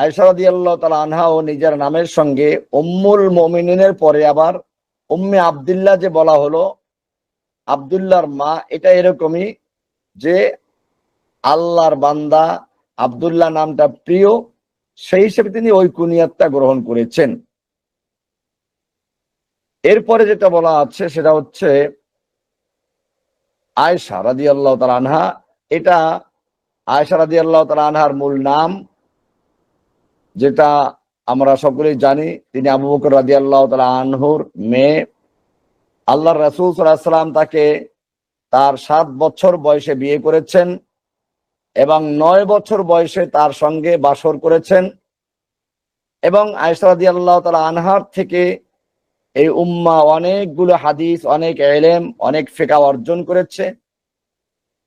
আয়সারাদি আল্লাহ তালা আনহা ও নিজের নামের সঙ্গে উম্মুল মমিনের পরে আবার উম্মে আবদুল্লাহ যে বলা হলো, আবদুল্লাহর মা এটা এরকমই যে আল্লাহর বান্দা, আবদুল্লাহ নামটা প্রিয়, সেই হিসেবে তিনি ওই কুনিয়াতটা গ্রহণ করেছেন। এরপরে যেটা বলা আছে সেটা হচ্ছে আয়সা রাদি আল্লাহ তালা আনহা, এটা আয়সা রাদি আল্লাহ তালা আনহার মূল নাম। যেটা আমরা সকলেই জানি, তিনি আবু বকর রাদি আল্লাহ তালা আনহুর মেয়ে। আল্লাহ রাসুল সাল্লাম তাকে তার সাত বছর বয়সে বিয়ে করেছেন এবং নয় বছর বয়সে তার সঙ্গে বাসর করেছেন এবং আয়সারাদি আল্লাহ তালা আনহার থেকে এই উম্মা অনেকগুলো হাদিস, অনেক এলেম, অনেক ফেকা অর্জন করেছে।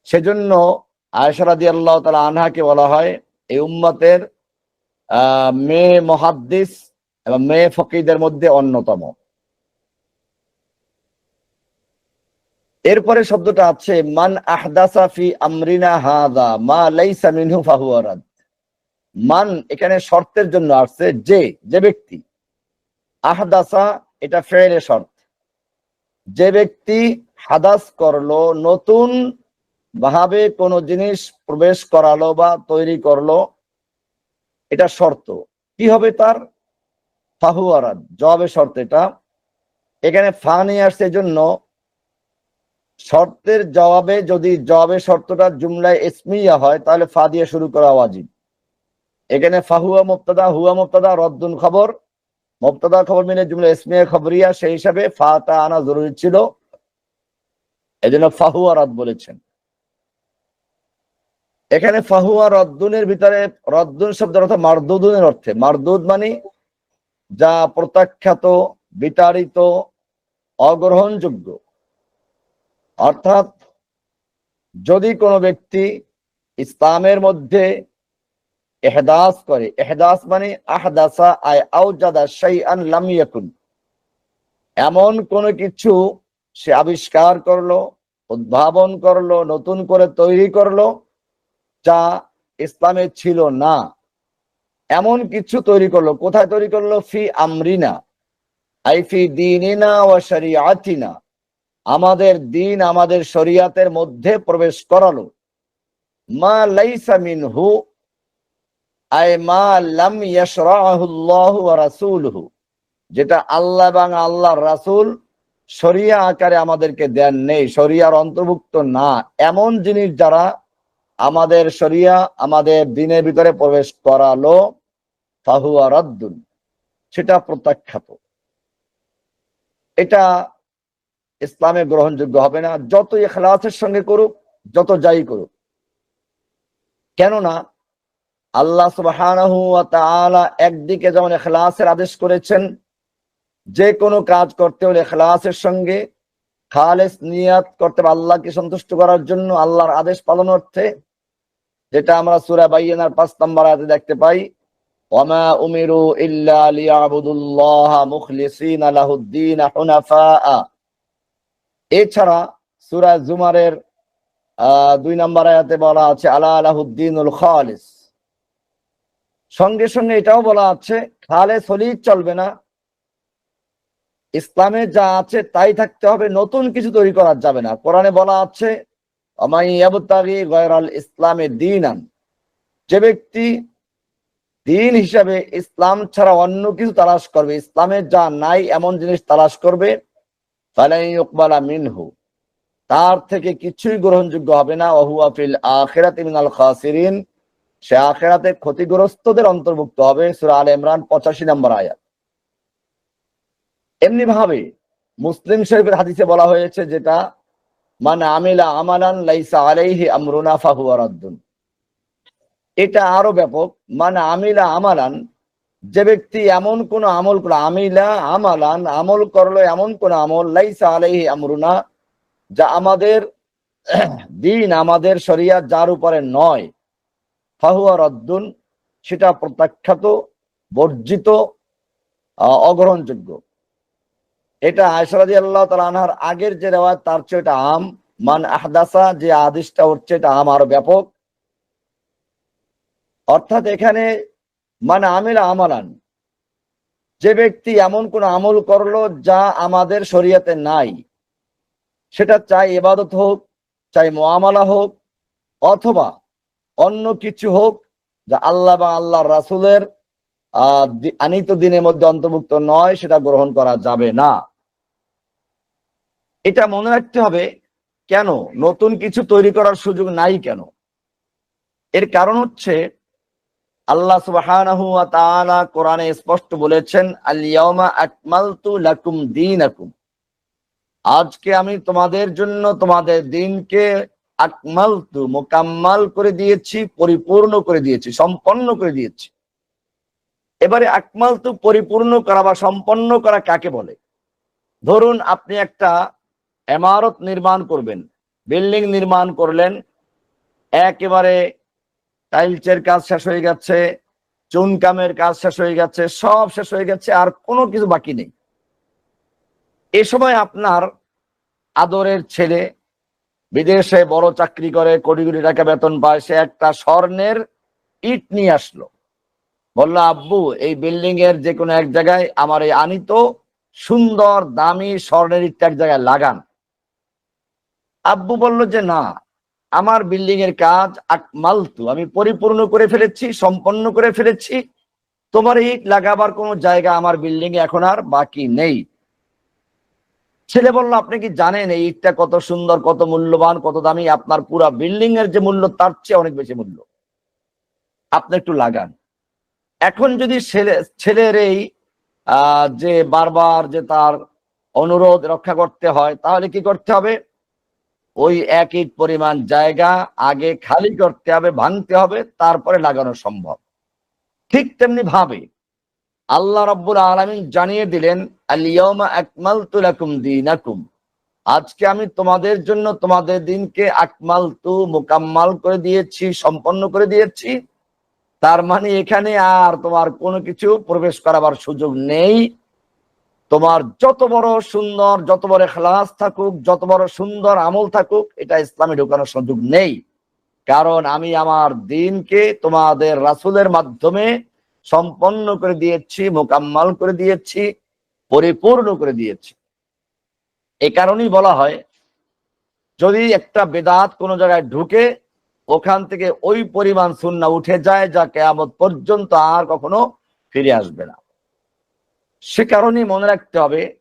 সেজন্য আয়সারাদি আল্লাহ তালা আনহাকে বলা হয়, এই উম্মতের মেয়ে মহাদ্দিস এবং মেয়ে ফকিদের মধ্যে অন্যতম। এরপরে শব্দটা আছে, মান আহদাসা ফি আমরিনা হাদা, মা লাইসা মিনহু ফাহুয়ারাদ মান এখানে শর্তের জন্য আসছে যে যে ব্যক্তি আহদাসা, এটা ফেরে শর্ত। যে ব্যক্তি হাদাস করল, নতুন ভাবে কোনো জিনিস প্রবেশ করালো বা তৈরি করল এটা শর্ত। কি হবে তার? ফাহুয়ারাদ জবাবে শর্ত এটা। এখানে ফা নিয়ে আসছে জন্য শর্তের জবাবে যদি জবাবের শর্তটা জুমলায় ইসমিয়া হয়, তাহলে ফা দিয়ে শুরু করা ওয়াজিব। এখানে ফাহুয়া মুক্তাদা হুয়া মুক্তাদা রদ্দুন খবর। মুক্তাদা খবর মিলে জুমলা ইসমিয়া খবরিয়া, সেই হিসাবে ফাটা আনা জরুরি ছিল। এই জন্য ফাহুয়া রদ বলেছেন। এখানে ফাহুয়া রদ্দুনের ভিতরে, রদ্দুন শব্দের অর্থ মারদুদুনের অর্থে। মারদুদ মানে যা প্রত্যাখ্যাত, বিতাড়িত, অগ্রহণযোগ্য। অর্থাৎ যদি কোনো ব্যক্তি ইসলামের মধ্যে এহদাস করে, এহদাস মানে আহদাসা আয় আউজাদা শাইআন লাম ইয়াকুন। এমন কোন কিছু সে আবিষ্কার করল, উদ্ভাবন করল, নতুন করে তৈরি করল যা ইসলামে ছিল না। এমন কিছু তৈরি করল। কোথায় তৈরি করল? ফি আমরিনা। আই ফি দিনিনা ওয়া শরিয়াতিনা। আমাদের দিন আমাদের শরিয়াতের মধ্যে প্রবেশ করালো। মা লাইসা মিনহু আয় মা লাম ইয়াশরাহু আল্লাহু ওয়া রাসূলুহু। যেটা আল্লাহ এবং আল্লাহর রাসূল শরিয়া আকারে আমাদেরকে দেন নেই, শরিয়ার অন্তর্ভুক্ত না। এমন জিনিস যারা আমাদের শরিয়া, আমাদের দিনের ভিতরে প্রবেশ করালো, ফাহুয়া সেটা প্রত্যাখ্যাত। এটা ইসলামে গ্রহণযোগ্য হবে না, যত এখলাসের সঙ্গে করুক, যত যাই করুক। কেননা, আল্লাহ ওয়া একদিকে যেমন এখলাসের আদেশ করেছেন, যে কোনো কাজ করতে হলে এখলাসের সঙ্গে খালেস নিয়াত করতে হবে, আল্লাহকে সন্তুষ্ট করার জন্য আল্লাহর আদেশ পালন অর্থে। যেটা আমরা সুরা বাইয়ানার পাঁচ নম্বর আয়াতে দেখতে পাই ওয়ামা উমিরু ইল্লা লিয়াবুদুল্লাহ মুখলিসিনা লাহুদ্দিন হুনাফা এছাড়া সুরা জুমারের দুই নম্বর আয়াতে বলা আছে, আলা আলাহুদ্দিনুল খালিস। সঙ্গে সঙ্গে এটাও বলা আছে, খালেস হলেই চলবে না। ইসলামে যা আছে তাই থাকতে হবে, নতুন কিছু তৈরি করা যাবে না। কোরআনে বলা আছে দিন যে ব্যক্তি দিন হিসাবে ইসলাম ছাড়া অন্য কিছু তালাশ করবে ইসলামের যা নাই এমন জিনিস তালাশ করবে মিনহু, তার থেকে কিছুই গ্রহণযোগ্য হবে না। ওহুয়াফিল আখেরাতে মিনাল খাসিরিন, সে আখেরাতে ক্ষতিগ্রস্তদের অন্তর্ভুক্ত হবে। সুরা আল ইমরান, পঁচাশি নম্বর আয়াত। এমনি ভাবে মুসলিম শরীফের হাদিসে বলা হয়েছে যেটা মানে আমিলা লাইসা আলাইহি এটা আরও ব্যাপক মানে আমিলা আমালান, যে ব্যক্তি এমন কোন আমল করল, আমিলা আমালান, আমল করল এমন কোন আমল, লাইসা আলাইহি আমরুনা, যা আমাদের দিন, আমাদের শরিয়া যার উপরে নয়, ফাহুয়া রদ্দুন, সেটা প্রত্যাখ্যাত, বর্জিত অগ্রহণযোগ্য। এটা আয়সরাদি আল্লাহ তালা আনহার আগের যে রেওয়াজ তার চেয়ে এটা আম। মান আহদাসা, যে আদিসটা হচ্ছে এটা আম আরও ব্যাপক। অর্থাৎ এখানে মানে আমিলা আমালান। যে ব্যক্তি এমন কোন আমল করল যা আমাদের শরীয়তে নাই, সেটা চাই এবাদত হোক, চাই মোয়ামালা হোক, অথবা অন্য কিছু হোক যা আল্লাহ বা আল্লাহ রাসুলের আহ আনিত দিনের মধ্যে অন্তর্ভুক্ত নয়, সেটা গ্রহণ করা যাবে না। এটা মনে রাখতে হবে, কেন? নতুন কিছু তৈরি করার সুযোগ নাই কেন? এর কারণ হচ্ছে, আল্লাহ সুবহানাহু কোরআনে স্পষ্ট বলেছেন আল লাকুম আজকে আমি তোমাদের জন্য তোমাদের দিনকে আকমালতু, মোকাম্মাল করে দিয়েছি, পরিপূর্ণ করে দিয়েছি, সম্পন্ন করে দিয়েছি। এবারে আকমালতু পরিপূর্ণ করা বা সম্পন্ন করা কাকে বলে? ধরুন আপনি একটা এমারত নির্মাণ করবেন, বিল্ডিং নির্মাণ করলেন, একেবারে টাইলসের কাজ শেষ হয়ে গেছে চুনকামের কাজ শেষ হয়ে গেছে, সব শেষ হয়ে গেছে, আর কোনো কিছু বাকি নেই। এ সময় আপনার আদরের ছেলে বিদেশে বড় চাকরি করে, কোটি কোটি টাকা বেতন পায়, সে একটা স্বর্ণের ইট নিয়ে আসলো। বলল, আব্বু, এই বিল্ডিং এর যে কোনো এক জায়গায় আমার এই আনিত সুন্দর দামি স্বর্ণের ইটটা এক জায়গায় লাগান। আব্বু বলল যে, না, আমার বিল্ডিং এর কাজ আকমালতু আমি পরিপূর্ণ করে ফেলেছি, সম্পন্ন করে ফেলেছি। তোমার ইট লাগাবার কোনো জায়গা আমার বিল্ডিং এখন আর বাকি নেই। ছেলে বলল, আপনি কি জানেন এই ইটটা কত সুন্দর, কত মূল্যবান, কত দামি? আপনার পুরা বিল্ডিং এর যে মূল্য, তার চেয়ে অনেক বেশি মূল্য। আপনি একটু লাগান। এখন যদি ছেলে ছেলের এই যে বারবার যে তার অনুরোধ রক্ষা করতে হয়, তাহলে কি করতে হবে? ওই এক ইট পরিমাণ জায়গা আগে খালি করতে হবে, ভাঙতে হবে, তারপরে লাগানো সম্ভব। ঠিক তেমনি ভাবে আল্লাহ রব্বুল আলামিন জানিয়ে দিলেন আলিয়াউমা আকমালতু লাকুম দীনাকুম। আজকে আমি তোমাদের জন্য তোমাদের দিনকে আকমালতু, মোকাম্মাল করে দিয়েছি, সম্পন্ন করে দিয়েছি। তার মানে এখানে আর তোমার কোনো কিছু প্রবেশ করাবার সুযোগ নেই। তোমার যত বড় সুন্দর, যত বড় খেলাস থাকুক, যত বড় সুন্দর আমল থাকুক, এটা ইসলামে ঢোকানোর সুযোগ নেই। কারণ আমি আমার দিনকে তোমাদের রাসূলের মাধ্যমে সম্পন্ন করে দিয়েছি, মোকাম্মাল করে দিয়েছি, পরিপূর্ণ করে দিয়েছি। এ কারণেই বলা হয়, যদি একটা বেদাত কোনো জায়গায় ঢুকে, ওখান থেকে ওই পরিমাণ সুন্না উঠে যায়, যা কেয়ামত পর্যন্ত আর কখনো ফিরে আসবে না। সে কারণেই মনে রাখতে হবে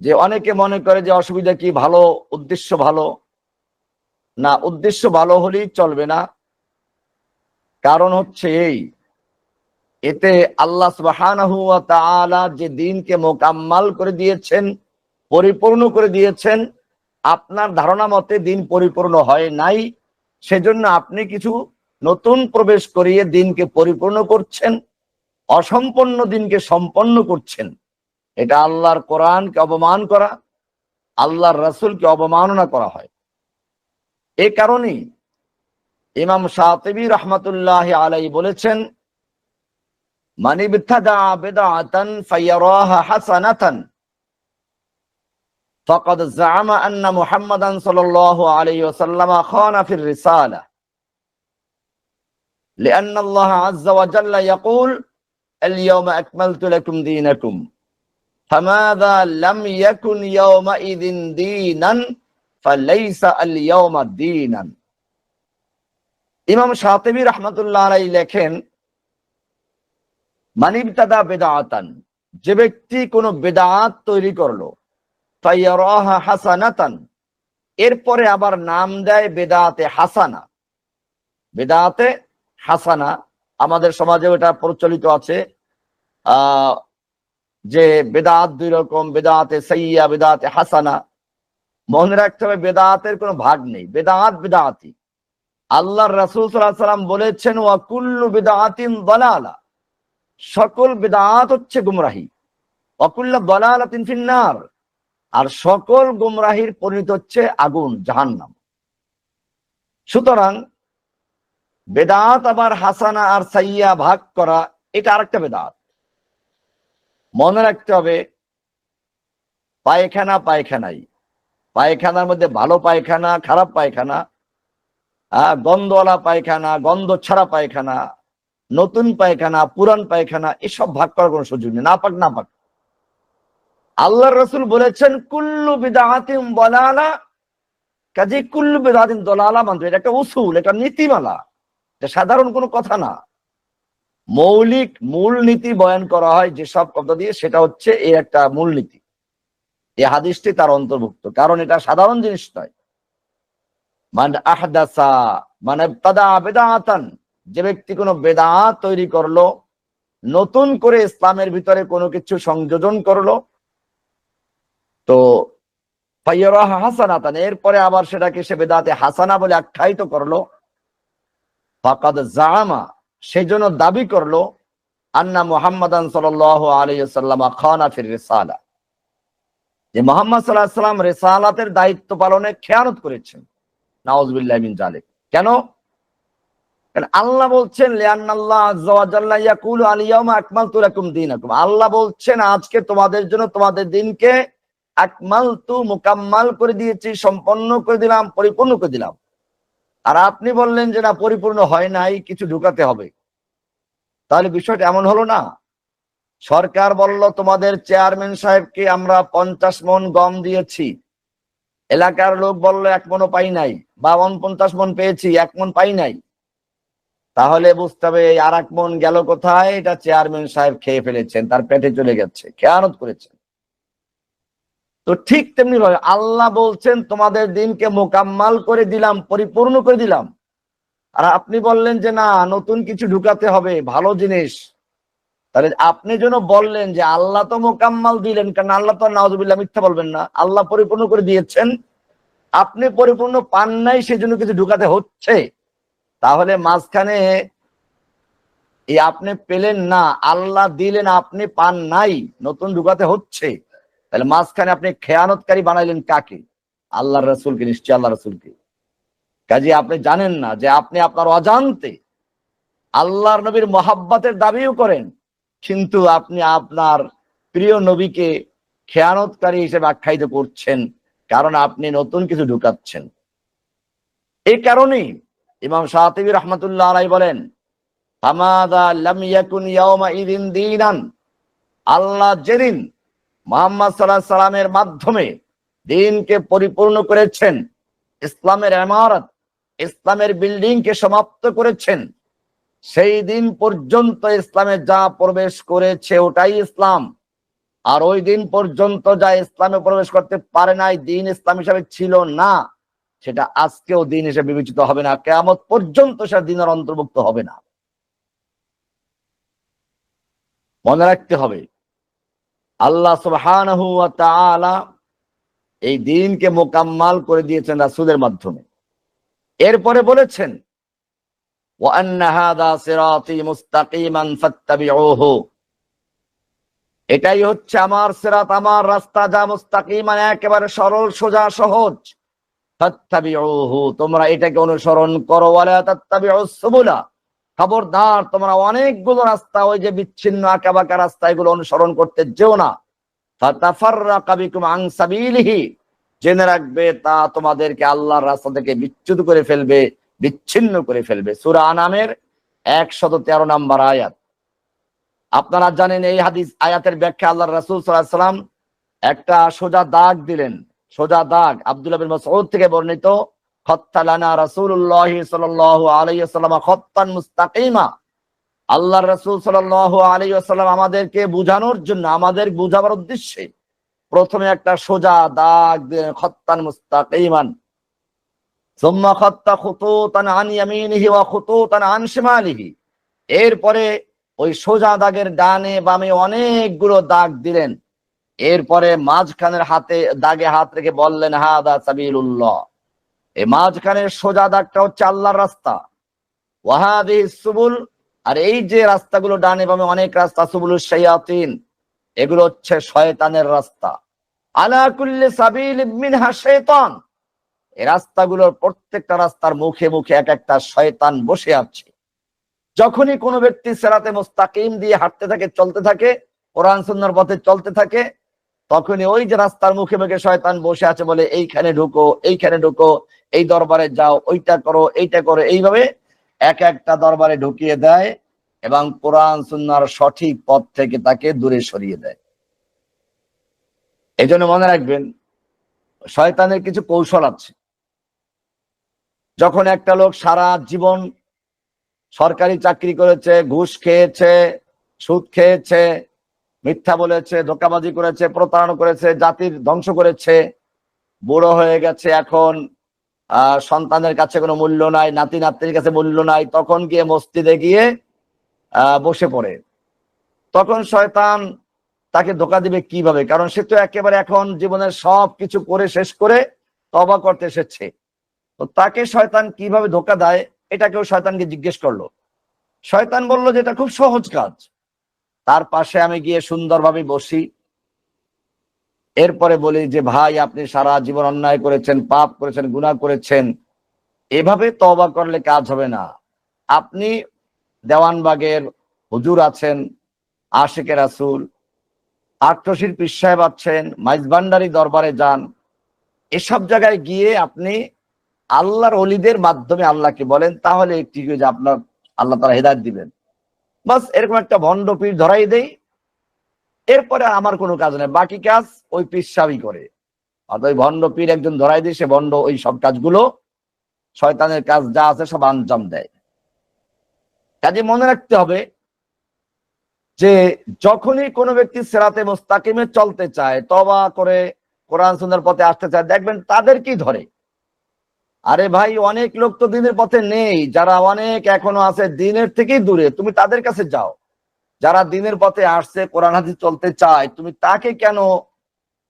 যে অনেকে মনে করে যে অসুবিধা কি, ভালো, উদ্দেশ্য ভালো। না, উদ্দেশ্য ভালো হলেই চলবে না। কারণ হচ্ছে এই, এতে আল্লাহ তাআলা যে দিনকে মোকাম্মাল করে দিয়েছেন, পরিপূর্ণ করে দিয়েছেন, আপনার ধারণা মতে দিন পরিপূর্ণ হয় নাই, সেজন্য আপনি কিছু নতুন প্রবেশ করিয়ে দিনকে পরিপূর্ণ করছেন। অসম্পন্ন দিনকে সম্পন্ন করছেন এটা আল্লাহর কোরআনকে অপমান করা আল্লাহর রাসূলকে অবমাননা করা হয় এ কারণেই ইমাম শাতিবী রহমাতুল্লাহ আলাই বলেছেন من ابتدع بدعة فيراها حسنة فقد زعم أن محمدا صلى الله عليه وسلم خان في الرسالة لأن الله عز وجل يقول اليوم أكملت لكم دينكم فماذا لم يكن يومئذ دينا فليس اليوم دينا ইমাম শাতিবী রহমতুল্লাহ আলাই লেখেন মানিবতাদা বেদাতান যে ব্যক্তি কোন বেদাত তৈরি করলো ফাইয়ারাহা হাসানাতান এরপরে আবার নাম দেয় বেদাতে হাসানা বেদাতে হাসানা আমাদের সমাজে এটা প্রচলিত আছে যে বেদাত দুই রকম, বেদাতে সাইয়া বেদাতে হাসানা। মনে রাখতে হবে বেদাতের কোনো ভাগ নেই, বেদাত বেদাতি। আল্লাহর রাসূল সাল্লাম বলেছেন, ওয়া কুল্লু বিদআতিন দালালা। সকল বেদাত হচ্ছে গুমরাহি। অকুল্লা দলালাতিন ফিন্নার। আর সকল গুমরাহির পরিণত হচ্ছে আগুন, জাহান্নাম। সুতরাং বেদাত আবার হাসানা আর সাইয়া ভাগ করা, এটা আরেকটা বেদাত। মনে রাখতে হবে, পায়খানা পায়খানাই। পায়খানার মধ্যে ভালো পায়খানা, খারাপ পায়খানা গন্ধওয়ালা পায়খানা গন্ধ ছাড়া পায়খানা, নতুন পায়খানা, পুরান পায়খানা, এসব ভাগ করার কোনো সুযোগ নেই। না পাক না পাক আল্লাহ রসুল বলেছেন, কুল্লু বিদাহাতিম বলালা কাজে কুল্লু বিদাহাতিম দলালা মানতে এটা একটা উসুল একটা নীতিমালা। এটা সাধারণ কোনো কথা না। মৌলিক মূল নীতি বয়ান করা হয় যেসব কথা দিয়ে, সেটা হচ্ছে এই একটা মূল নীতি এই হাদিসটি তার অন্তর্ভুক্ত, কারণ এটা সাধারণ জিনিস নয়। মানে আহদাসা মানে তাদা বেদাতান যে ব্যক্তি কোনো বেদাত তৈরি করল, নতুন করে ইসলামের ভিতরে কোনো কিছু সংযোজন করল, তো হাসানাতান, এরপরে আবার সেটাকে সে বেদাতে হাসানা বলে আখ্যায়িত করল ফাকাদ জামা সেই জন্য দাবি করল আন্না মুহাম্মাদান খানা ফির রিসালা। যে মোহাম্মদ সাল্লাল্লাহু সাল্লাম রিসালাতের দায়িত্ব পালনে খেয়ানত করেছেন। জালিক। কেন? আল্লাহ বলছেন আল্লাহ বলছেন, আজকে তোমাদের জন্য তোমাদের দিনকে আকমালতু, মুকাম্মাল করে দিয়েছি, সম্পন্ন করে দিলাম, পরিপূর্ণ করে দিলাম। আর আপনি বললেন যে না, পরিপূর্ণ হয় নাই, কিছু ঢুকাতে হবে। তাহলে বিষয়টা এমন হলো না। সরকার বলল, তোমাদের চেয়ারম্যান সাহেবকে আমরা পঞ্চাশ মন গম দিয়েছি। এলাকার লোক বলল, এক মনও পাই নাই। বা পঞ্চাশ মন পেয়েছি, এক মন পাই নাই। তাহলে বুঝতে হবে আর এক মন গেল কোথায়। এটা চেয়ারম্যান সাহেব খেয়ে ফেলেছেন, তার পেটে চলে গেছে, খেয়ানত করেছেন। তো ঠিক তেমনি ভাবে আল্লাহ বলছেন, তোমাদের দিনকে মোকাম্মাল করে দিলাম, পরিপূর্ণ করে দিলাম। আর আপনি বললেন যে, না, নতুন কিছু ঢুকাতে হবে, ভালো জিনিস। তাহলে আপনি যেন বললেন যে, আল্লাহ তো মোকাম্মাল দিলেন, কারণ আল্লাহ তো নাওজুবিল্লাহ মিথ্যা বলবেন না। আল্লাহ পরিপূর্ণ করে দিয়েছেন। আপনি পরিপূর্ণ পান নাই সেই জন্য কিছু ঢুকাতে হচ্ছে। তাহলে মাঝখানে আপনি পেলেন না, আল্লাহ দিলেন, আপনি পান নাই, নতুন ঢুকাতে হচ্ছে। তাহলে মাঝখানে আপনি খেয়ানতকারী বানাইলেন কাকে? আল্লাহ রসুলকে নিশ্চয় আল্লাহ রসুলকে। কাজে আপনি জানেন না যে আপনি আপনার অজান্তে আল্লাহর নবীর মহাব্বাতের দাবিও করেন, কিন্তু আপনি আপনার প্রিয় নবীকে খেয়ানতকারী হিসেবে আখ্যায়িত করছেন, কারণ আপনি নতুন কিছু ঢুকাচ্ছেন। এই কারণেই ইমাম শাহতিবি রহমতুল্লাহ আলাই বলেন ইয়াকুন আল্লাহ যেদিন মোহাম্মদ সাল্লাহ সাল্লামের মাধ্যমে দিনকে পরিপূর্ণ করেছেন, ইসলামের ইমারত, ইসলামের বিল্ডিং কে সমাপ্ত করেছেন, সেই দিন পর্যন্ত ইসলামে যা প্রবেশ করেছে ওটাই ইসলাম। আর ওই দিন পর্যন্ত যা ইসলামে প্রবেশ করতে পারে নাই, দিন ইসলাম হিসাবে ছিল না, সেটা আজকেও দিন হিসেবে বিবেচিত হবে না কেমন পর্যন্ত সেটা দিনের অন্তর্ভুক্ত হবে না। মনে রাখতে হবে আল্লাহ সুবহানাহু ওয়া তাআলা এই দিনকে মোকাম্মাল করে দিয়েছেন রাসূলের মাধ্যমে। এরপরে বলেছেন, ওয়া আন্না হাদা সিরাতি মুস্তাকিমান ফাত্তাবিউহু। এটাই হচ্ছে আমার সিরাত, আমার রাস্তা যা মুস্তাকিমান একেবারে সরল, সোজা, সহজ। ফাত্তাবিউহু, তোমরা এটাকে অনুসরণ করো, ওয়ালা তাত্তাবিউস সুবুলা। খবরদার, তোমরা অনেকগুলো রাস্তা, ওই যে বিচ্ছিন্ন আঁকা বাঁকা রাস্তা, এগুলো অনুসরণ করতে যেও না। জেনে রাখবে তা তোমাদেরকে আল্লাহর রাস্তা থেকে বিচ্যুত করে ফেলবে, বিচ্ছিন্ন করে ফেলবে। সুরা আনামের একশত তেরো নাম্বার আয়াত। আপনারা জানেন এই হাদিস, আয়াতের ব্যাখ্যা আল্লাহ রাসুল সাল্লাম একটা সোজা দাগ দিলেন। সোজা দাগ আব্দুল্লাহ থেকে বর্ণিত। ওয়াসাল্লাম আমাদেরকে বুঝানোর জন্য, আমাদের বুঝাবার উদ্দেশ্যে প্রথমে একটা সোজা দাগ খত্তান মুস্তাকিমান। এরপরে ওই সোজা দাগের ডানে বামে অনেকগুলো দাগ দিলেন। এরপরে মাঝখানের হাতে, দাগে হাত রেখে বললেন, হাদা সাবিলুল্লাহ। এই মাঝখানের সোজা দাগটা হচ্ছে আল্লাহর রাস্তা। ওয়াহাদি সুবুল, আর এই যে রাস্তাগুলো ডানে বামে অনেক রাস্তা সুবুল শায়াতিন, এগুলো হচ্ছে শয়তানের রাস্তা। আলাকুল্লি সাবিল মিনহা শাইতান এই রাস্তাগুলোর প্রত্যেকটা রাস্তার মুখে মুখে এক একটা শয়তান বসে আছে। যখনই কোনো ব্যক্তি সেরাতে মোস্তাকিম দিয়ে হাঁটতে থাকে, চলতে থাকে, কোরআন সুন্নার পথে চলতে থাকে, তখনই ওই যে রাস্তার মুখে মুখে শয়তান বসে আছে বলে, এইখানে ঢুকো এইখানে ঢুকো এই দরবারে যাও, ওইটা করো, এইটা করো, এইভাবে এক একটা দরবারে ঢুকিয়ে দেয় এবং কোরআন সুন্নার সঠিক পথ থেকে তাকে দূরে সরিয়ে দেয়। এই জন্য মনে রাখবেন, শয়তানের কিছু কৌশল আছে। যখন একটা লোক সারা জীবন সরকারি চাকরি করেছে, ঘুষ খেয়েছে, সুদ খেয়েছে, মিথ্যা বলেছে, ধোকাবাজি করেছে, প্রতারণা করেছে, জাতির ধ্বংস করেছে, বুড়ো হয়ে গেছে এখন সন্তানের কাছে কোনো মূল্য নাই নাতি নাতির কাছে মূল্য নাই, তখন গিয়ে মসজিদে গিয়ে বসে পড়ে। তখন শয়তান তাকে ধোকা দিবে কীভাবে? কারণ সে তো একেবারে এখন জীবনের সব কিছু করে শেষ করে তবা করতে এসেছে। তো তাকে শয়তান কীভাবে ধোকা দেয় এটাকেও শয়তানকে জিজ্ঞেস করল। শয়তান বলল যে এটা খুব সহজ কাজ। তার পাশে আমি গিয়ে সুন্দরভাবে বসি। এরপরে বলি যে, ভাই, আপনি সারা জীবন অন্যায় করেছেন, পাপ করেছেন, গুনাহ করেছেন। এভাবে তবা করলে কাজ হবে না। আপনি দেওয়ানবাগের হুজুর আছেন, আশেকের রাসুল, আট্টশির পীর সাহেব আছেন মাইজবান্ডারি দরবারে যান। এসব জায়গায় গিয়ে আপনি আল্লাহর অলিদের মাধ্যমে আল্লাহকে বলেন, তাহলে একটি আপনার আল্লাহ তারা হেদায়ত দিবেন। বাস, এরকম একটা ভণ্ড পীর ধরাই দেই এরপরে আমার কোনো কাজ নেই। বাকি কাজ ওই পীর সাহেবই করে। অর্থাৎ ওই ভণ্ড পীর একজন ধরাই দিয়ে সে ভণ্ড ওই সব কাজগুলো, শয়তানের কাজ যা আছে সব আঞ্জাম দেয়। কাজে মনে রাখতে হবে যে যখনই কোনো ব্যক্তি সেরাতে মোস্তাকিমে চলতে চায় তবা করে কোরআন সুন্দর পথে আসতে চায়, দেখবেন তাদের কি ধরে? আরে ভাই, অনেক লোক তো দিনের পথে নেই, যারা অনেক এখনও আছে দিনের থেকেই দূরে, তুমি তাদের কাছে যাও। যারা দিনের পথে আসছে, কোরআন হাদিস চলতে চায়, তুমি তাকে কেন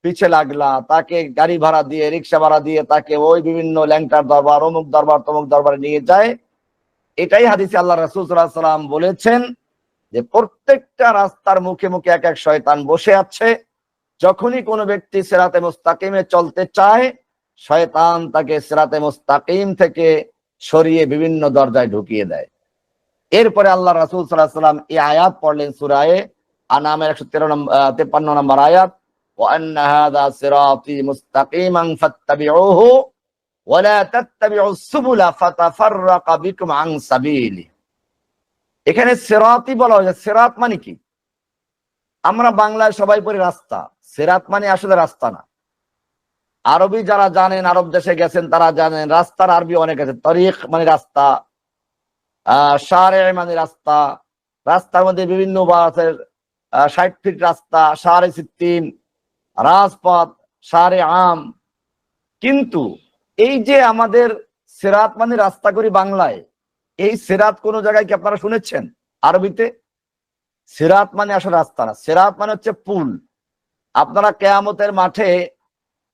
পিছে লাগলা? তাকে গাড়ি ভাড়া দিয়ে, রিক্সা ভাড়া দিয়ে তাকে ওই বিভিন্ন ল্যাংটার দরবার, অমুক দরবার, তমুক দরবারে নিয়ে যায়? এটাই হাদিসে আল্লাহ রাসুল বলেছেন যে প্রত্যেকটা রাস্তার মুখে মুখে এক এক শয়তান বসে আছে। যখনই কোনো ব্যক্তি সেরাতে মুস্তাকিমে চলতে চায়, শয়তান তাকে সেরাতে মুস্তাকিম থেকে সরিয়ে বিভিন্ন দরজায় ঢুকিয়ে দেয়। এরপরে আল্লাহ রাসুল সাল্লাহ সাল্লাম এই আয়াত পড়লেন সুরায়ে আনামের একশো তেরো নম্বর তেপ্পান্ন নম্বর আয়াত وأن هذا صراطي مستقيما فاتبعوه ولا تتبعوا السبل فتفرق بكم عن سبيله এখানে সেরাতই বলা হয়েছে সেরাত মানে কি আমরা বাংলায় সবাই পড়ি রাস্তা সেরাত মানে আসলে রাস্তা না আরবি যারা জানেন আরব দেশে গেছেন তারা জানেন রাস্তার আরবি অনেক আছে তরিক মানে রাস্তা আহ সারে মানে রাস্তা, রাস্তার মধ্যে বিভিন্ন বাসের ষাট ফিট রাস্তা সাড়ে সিদ্দিন, রাজপথ, সারে আম। কিন্তু এই যে আমাদের সেরাত মানে রাস্তা করি বাংলায়, এই সেরাত কোন জায়গায় কি আপনারা শুনেছেন আরবিতে? সেরাত মানে আসলে রাস্তা না, সেরাত মানে হচ্ছে পুল। আপনারা কেয়ামতের মাঠে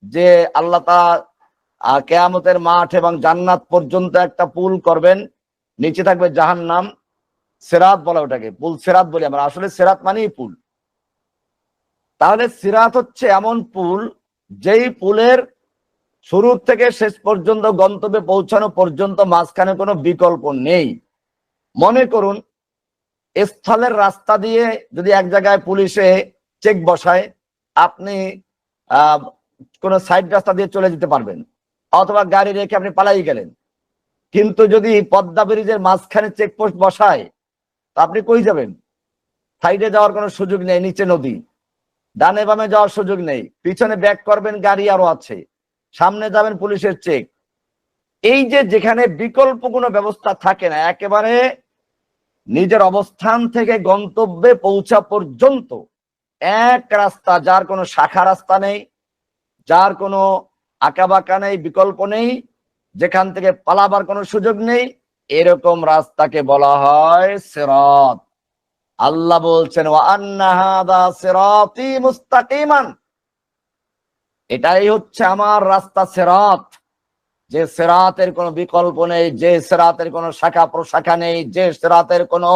যে আল্লাহ কেয়ামতের মাঠ এবং জান্নাত পর্যন্ত একটা পুল করবেন নিচে থাকবে জাহান নাম সেরাত বলা ওটাকে, পুল সেরাত বলি আমরা। আসলে সেরাত মানেই পুল। তাহলে সিরাত হচ্ছে এমন পুল যেই পুলের শুরু থেকে শেষ পর্যন্ত গন্তব্যে পৌঁছানো পর্যন্ত মাঝখানে কোনো বিকল্প নেই। মনে করুন, স্থলের রাস্তা দিয়ে যদি এক জায়গায় পুলিশে চেক বসায়, আপনি, আহ, কোনো সাইড রাস্তা দিয়ে চলে যেতে পারবেন। অথবা গাড়ি রেখে আপনি পালাই গেলেন। কিন্তু যদি পদ্মা ব্রিজের মাঝখানে চেকপোস্ট বসায়, তা আপনি কই যাবেন? সাইডে যাওয়ার কোনো সুযোগ নেই, নিচে নদী। ডানে বামে যাওয়ার সুযোগ নেই। পিছনে ব্যাক করবেন গাড়ি আরও আছে। সামনে যাবেন পুলিশের চেক এই যে যেখানে বিকল্প কোনো ব্যবস্থা থাকে না, একেবারে নিজের অবস্থান থেকে গন্তব্যে পৌঁছা পর্যন্ত এক রাস্তা, যার কোনো শাখা রাস্তা নেই, যার কোনো আঁকাবাঁকা নেই, বিকল্প নেই যেখান থেকে পালাবার কোনো সুযোগ নেই, এরকম রাস্তাকে বলা হয় সেরত। আল্লাহ বলছেন এটাই হচ্ছে আমার রাস্তা সেরাত। যে সেরাতের কোনো বিকল্প নেই, যে সেরাতের কোনো শাখা প্রশাখা নেই, যে সেরাতের কোনো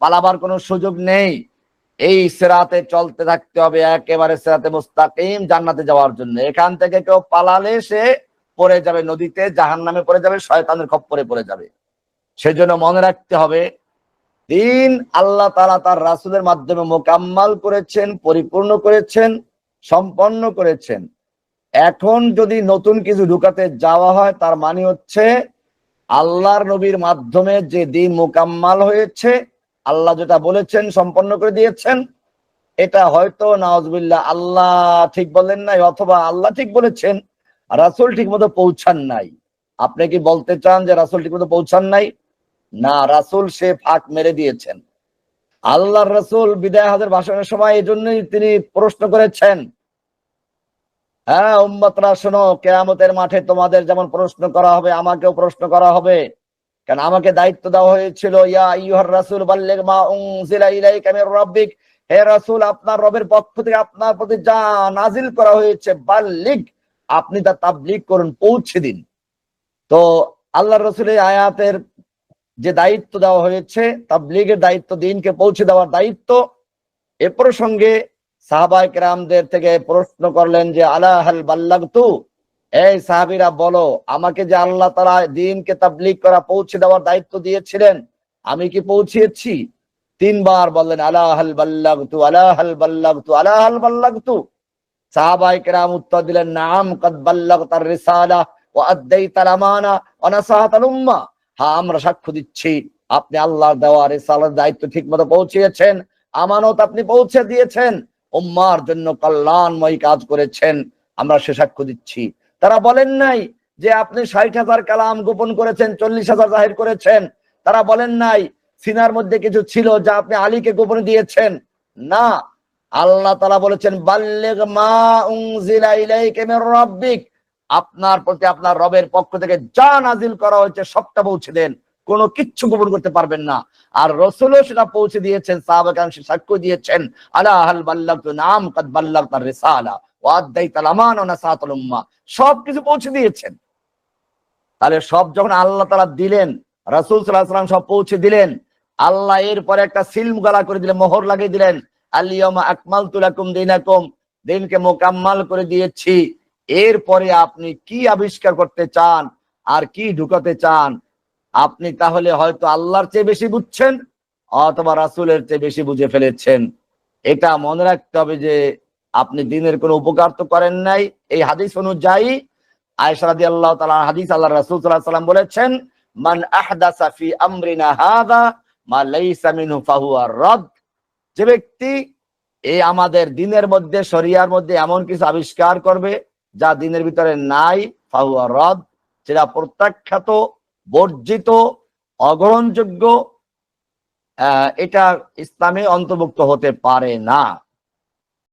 পালাবার কোনো সুযোগ নেই। এই সেরাতে চলতে থাকতে হবে একেবারে সেরাতে মুস্তাকিম জান্নাতে যাওয়ার জন্য। এখান থেকে কেউ পালালে সে পড়ে যাবে নদীতে জাহান নামে পড়ে যাবে, শয়তানের খপ্পরে পড়ে যাবে। সেজন্য মনে রাখতে হবে, দিন আল্লাহ তালা তার রাসুলের মাধ্যমে মোকাম্মাল করেছেন, পরিপূর্ণ করেছেন, সম্পন্ন করেছেন। এখন যদি নতুন কিছু ঢুকাতে যাওয়া হয়, তার মানে হচ্ছে আল্লাহর নবীর মাধ্যমে যে দিন মোকাম্মাল হয়েছে আল্লাহ যেটা বলেছেন, সম্পন্ন করে দিয়েছেন, এটা হয়তো নওয়াজবিল্লাহ আল্লাহ ঠিক বলেন নাই অথবা আল্লাহ ঠিক বলেছেন, রাসূল ঠিক মতো পৌঁছান নাই। আপনি কি বলতে চান যে রাসূল ঠিক মতো পৌঁছান নাই? না, রাসূল সে ফাঁক মেরে দিয়েছেন। আল্লাহ রাসূল বিদায় হাজার ভাষণের সময় এই জন্যই তিনি প্রশ্ন করেছেন হ্যাঁ উম্মতরা শোনো, কেয়ামতের মাঠে তোমাদের যেমন প্রশ্ন করা হবে, আমাকেও প্রশ্ন করা হবে। কেন আমাকে দায়িত্ব দেওয়া হয়েছিল, ইয়া ইউহার রাসূল, বাল্লিগ মা রাব্বিক। হে রাসূল, আপনার রবের পক্ষ থেকে আপনার প্রতি যা নাজিল করা হয়েছে, বাল্লিগ, আপনি তা তাবলীগ করুন, পৌঁছে দিন। তো আল্লাহ রাসূলের আয়াতের যে দায়িত্ব দেওয়া হয়েছে, তাবলীগের দায়িত্ব, দিনকে পৌঁছে দেওয়ার দায়িত্ব, এ প্রসঙ্গে সাহাবাই কেরামদের থেকে প্রশ্ন করলেন যে, আলা হাল বাল্লাগতু? এই সাহাবীরা, বলো, আমাকে যে আল্লাহ তাআলা দিনকে তাবলীগ করা, পৌঁছে দেওয়ার দায়িত্ব দিয়েছিলেন, আমি কি পৌঁছিয়েছি? তিনবার বললেন, আলা হাল বাল্লাগতু, আলা হাল বাল্লাগতু, আলা হাল বাল্লাগতু। সাহাবাই কেরাম উত্তর দিলেন, নাম কদ বাল্লাগতার রিসালা ওয়া আদ্দাইতাল আমানা ওয়া নাসাহাতাল উম্মাহ হ্যাঁ আমরা সাক্ষ্য দিচ্ছি, আপনি আল্লাহর দেওয়া রিসালার দায়িত্ব ঠিকমতো পৌঁছিয়েছেন, আমানত আপনি পৌঁছে দিয়েছেন, উম্মার জন্য কল্যাণময় কাজ করেছেন, আমরা সে সাক্ষ্য দিচ্ছি। তারা বলেন নাই যে আপনি ষাট হাজার কালাম গোপন করেছেন, চল্লিশ হাজার জাহির করেছেন। তারা বলেন নাই সিনার মধ্যে কিছু ছিল যা আপনি আলীকে গোপনে দিয়েছেন। না, আল্লাহ তালা বলেছেন, বাল্লেগ মা রাব্বিক। আপনার প্রতি আপনার রবের পক্ষ থেকে যা নাজিল করা হয়েছে সবটা পৌঁছে দেন। কোনো কিচ্ছু গোপন করতে পারবেন না। আর রসুলও সেটা পৌঁছে দিয়েছেন সাহাবাকান সাক্ষ্য দিয়েছেন, আলা বাল্লাগতু নাম কাদ বাল্লাগতার রিসালা। ওয়া আদাইতাল সবকিছু পৌঁছে দিয়েছেন। তাহলে সব যখন আল্লাহ তালা দিলেন, রাসূল সাল্লাম সব পৌঁছে দিলেন, আল্লাহ এর পরে একটা সিলম গলা করে দিলেন, মোহর লাগিয়ে দিলেন আলিয়ামা আকমালতু লাকুম দীনাকুম, দিনকে মোকাম্মাল করে দিয়েছি। এরপরে আপনি কি আবিষ্কার করতে চান আর কি ঢুকাতে চান, আপনি তাহলে হয়তো আল্লাহর চেয়ে বেশি বুঝছেন অথবা রাসূলের চেয়ে বেশি বুঝে ফেলেছেন। এটা মনে রাখতে হবে যে আপনি দিনের কোনো উপকার তো করেন নাই। এই হাদিস অনুযায়ী আয়েশা রাদিয়াল্লাহু তাআলা হাদিস আল্লাহ রাসূল সাল্লাম বলেছেন, মান আহদাসা ফি আমরিনা হাদা মা লাইসা মিনহু রাদ। যে ব্যক্তি এই আমাদের দিনের মধ্যে, শরিয়ার মধ্যে এমন কিছু আবিষ্কার করবে যা দিনের ভিতরে নাই, ফাহুয়া রদ সেটা প্রত্যাখ্যাত, বর্জিত, অগ্রহণযোগ্য এটা ইসলামে অন্তর্ভুক্ত হতে পারে না।